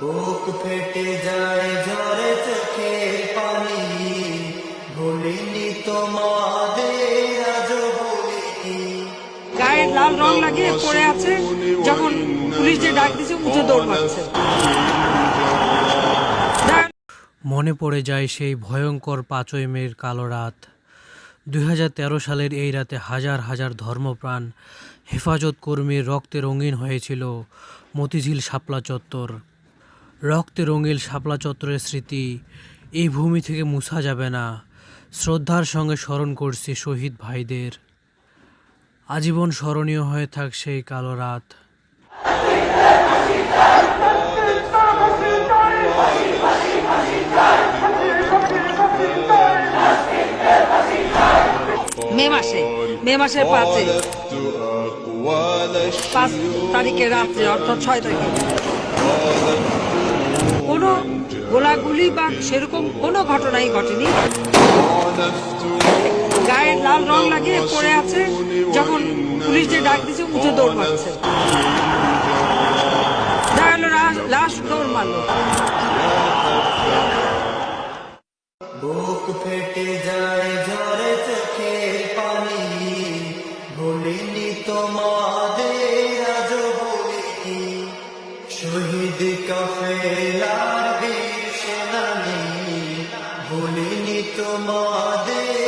বুক ফেটে যায় ঝরে চোখের পানি। ভুলিনি তোমাদের আজ বলিনি গায়ে লাল রং লাগিয়ে পড়ে আছে যখন পুলিশ যে ডাক দিচ্ছে উঠে দৌড় মারছে। মনে পড়ে যায় সেই ভয়ঙ্কর পাঁচই মের কালো রাত। দুই হাজার তেরো সালের এই রাতে হাজার হাজার ধর্মপ্রাণ হেফাজত কর্মীর রক্তে রঙিন হয়েছিল মতিঝিল শাপলা চত্বর। রক্তে রঙিল শাপলা চত্বরের স্মৃতি, এই ভূমি থেকে মুছা যাবে না। শ্রদ্ধার সঙ্গে স্মরণ করছি শহীদ ভাইদের। আজীবন স্মরণীয় হয়ে থাক সেই কালো রাত। মে মাসে, মে পাঁচে। পাঁচ তারিখে রাত্রে, অর্থাৎ ছয় তারিখে। গোলাগুলি বা সেরকম কোনো ঘটনাই ঘটেনি। গায়ে লাল রং লাগিয়ে পড়ে আছে যখন পুলিশ যে ডাক দিচ্ছে উঠে দৌড় মারছে। লাশ- দৌড় মারলো। তোমাদের শহীদ কাফেলার ভুলিনি তোমাদের